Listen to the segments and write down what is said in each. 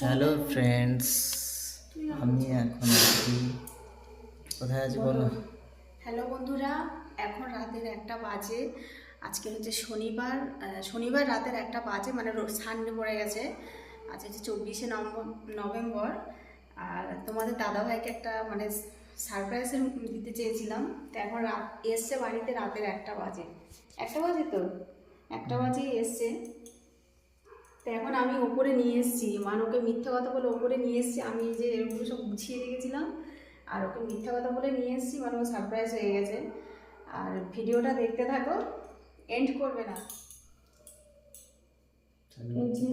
Hello friends আমি এখন আছি কোথায় আছি বলো? হ্যালো বন্ধুরা এখন রাতের একটা বাজে। আজকে হচ্ছে শনিবার শনিবার রাতের একটা বাজে মানে সানডে পড়ে গেছে। আজ হচ্ছে চব্বিশে নভেম্বর। আর তোমাদের দাদাভাইকে একটা মানে সারপ্রাইজের দিতে চেয়েছিলাম। তো এখন রাত এসছে বাড়িতে রাতের একটা বাজে। একটা বাজে তো? একটা বাজেই এসছে। তো এখন আমি ওপরে নিয়ে এসেছি। মানে ওকে মিথ্যা কথা বলে ওপরে নিয়ে এসেছি। আমি যে এরকম সব গুছিয়ে রেখেছিলাম। আর ওকে মিথ্যা কথা বলে নিয়ে এসেছি। মানে ও সারপ্রাইজ হয়ে গেছে। আর ভিডিওটা দেখতে থাকো। এন্ড করবে না। এই যে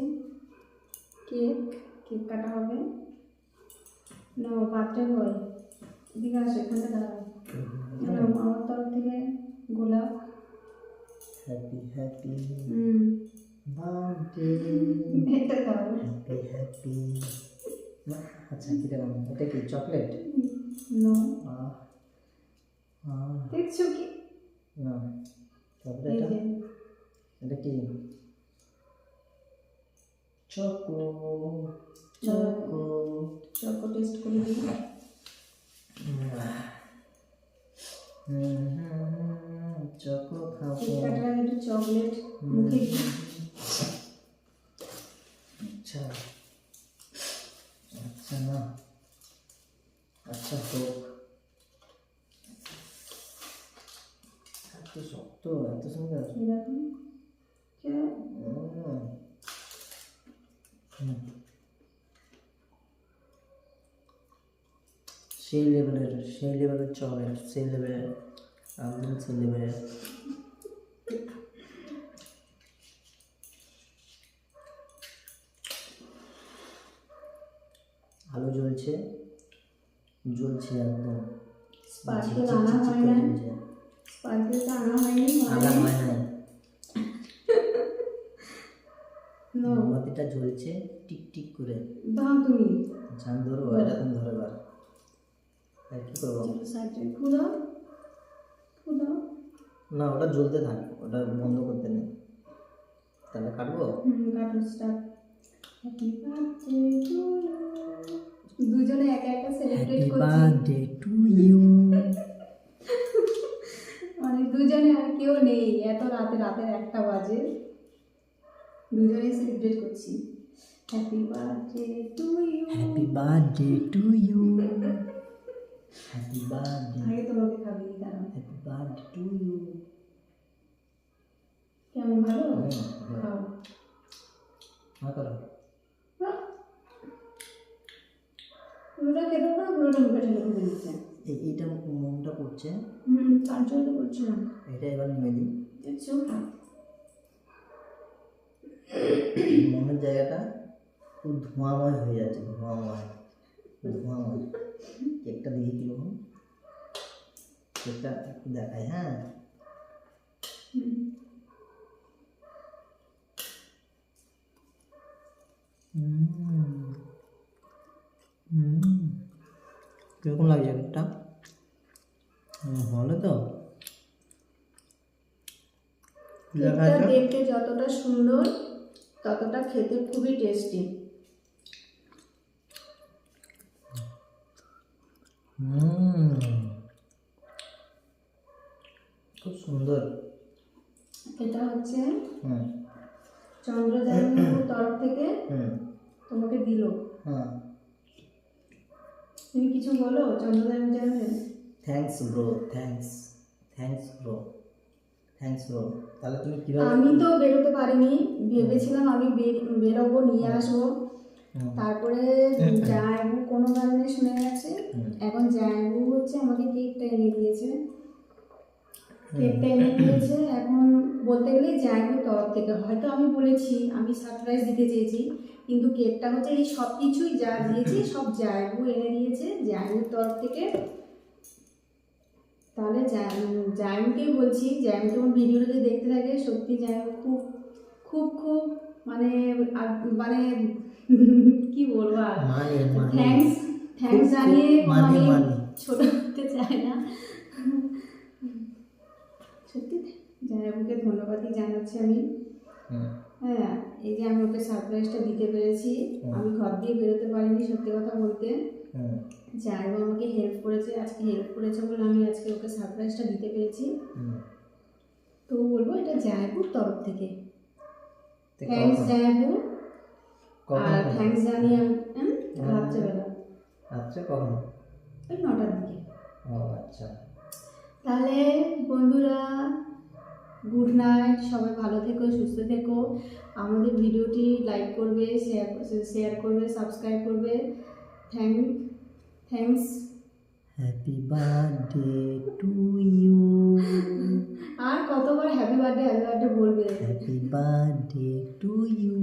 কেক কেক কাটা হবে। না বার্থডে বয়। এদিকে আসো এখানে দাঁড়াও। নাও, আমার তরফ থেকে গোলাপ। Happy happy hmm. আচ্ছা কি চকলেট নো আহ আহ দেখছ কি না তারপরে এটা এটা কি চকো চকো চকো টেস্ট করে চকো খাব চকলেট মুখে দিই আচ্ছা আচ্ছা না আচ্ছা হোক এত শক্ত এত সুন্দর এরকম কে উম। হুম। সেই লেভেলের সেই লেভেলের চকলেট সেই লেভেলের একদম সেই লেভেলের জ্বলছে জ্বলছে একদম। স্পার্কেল আনা হয় না। আনা হয়নি আনা হয়। মোমবাতিটা জ্বলছে টিক টিক করে। দাও তুমি। জান ধরো এটা তুমি ধরে বার আর কি করব? সাইডে খুদাও খুদাও না ওটা জ্বলতে থাক ওটা বন্ধ করতে নেই। তাহলে কাটবো? হুম কাটো স্টার্ট হ্যাপি বার্থডে টু দুজনে একা একা সেলিব্রেট করছি। বার্থডে টু ইউ মানে দুজনে আর কেউ নেই এত রাতে রাতের একটা বাজে। দুজনে সেলিব্রেট করছি। Happy birthday to you happy birthday to you happy birthday আগে তোমাকে খাবিয়ে দাঁড়াও হ্যাপি বার্থডে টু ইউ কেমন ভালো? ভালো। খাও। হ্যাঁ করো। পুরোটা খেতে পারো পুরোটা মুখে ঠেলে ফেলে দিচ্ছে। এই এইটা মোমটা পড়ছে হুম তার জন্য তো এটা এবার নেমে দিই। দেখছ মোমের জায়গাটা খুব ধোঁয়াময় হয়ে যাচ্ছে ধোঁয়াময় ধোঁয়াময়। কেকটা দিয়ে কীরকম। কেকটা একটু দেখাই হ্যাঁ হুম। হুম হুম কীরকম লাগছে কেকটা হুম, ভালো তো। দেখা দেখতে যতটা সুন্দর ততটা খেতে খুবই টেস্টি খুব সুন্দর। এটা হচ্ছে হুম। চন্দ্রযান তরফ থেকে হুম। তোমাকে দিল। হ্যাঁ তুমি কিছু বলো? চন্দ্রযান জানবে thanks bro thanks thanks bro thanks bro তাহলে তুমি কীভাবে আমি তো বেরোতে পারিনি। ভেবেছিলাম আমি বের- বেরোবো নিয়ে আসব। তারপরে জায়গু কোনো কারণে শুনে গেছে। এখন জায়গু হচ্ছে আমাকে কেকটা এনে দিয়েছে। কেকটা এনে দিয়েছে এখন বলতে গেলে জায়বুর তরফ থেকে। হয়তো আমি বলেছি আমি সারপ্রাইজ দিতে চেয়েছি। কিন্তু কেকটা হচ্ছে এই সব কিছুই যা দিয়েছি সব জায়বু এনে দিয়েছে। জায়বুর তরফ থেকে। তাহলে জায়মুকেই বলছি। যখন ভিডিওটা যদি দেখতে থাকে সত্যি জায়মু খুব খুব খুব মানে মানে কি বলব আর? মানে মানে থ্যাঙ্কস খুব জানিয়ে মানে আমি মানে। ছোট করতে চাই না। জায়বুকে ধন্যবাদই জানাচ্ছি আমি। হ্যাঁ এই যে আমি ওকে সারপ্রাইজটা দিতে পেরেছি আমি ঘর দিয়ে বেরোতে পারিনি সত্যি কথা বলতে। হুম। জায়গা আমাকে হেল্প করেছে আজকে হেল্প করেছে বলে আমি আজকে ওকে সারপ্রাইজটা দিতে পেরেছি। তো বলব এটা জায়পুর তরফ থেকে। থ্যাংকস জায়পুর। আর থ্যাংকস জানিয়ে আমি হুম। রাত্রেবেলা। রাত্রে কখন? ওই নটার দিকে। ও আচ্ছা। তাহলে বন্ধুরা গুড নাইট সবাই ভালো থেকো সুস্থ থেকো। আমাদের ভিডিওটি লাইক করবে শেয়ার শেয়ার করবে সাবস্ক্রাইব করবে। Thank thanks happy birthday to you আর কতবার হ্যাপি বার্থডে হ্যাপি বার্থডে বলবে? Happy birthday to you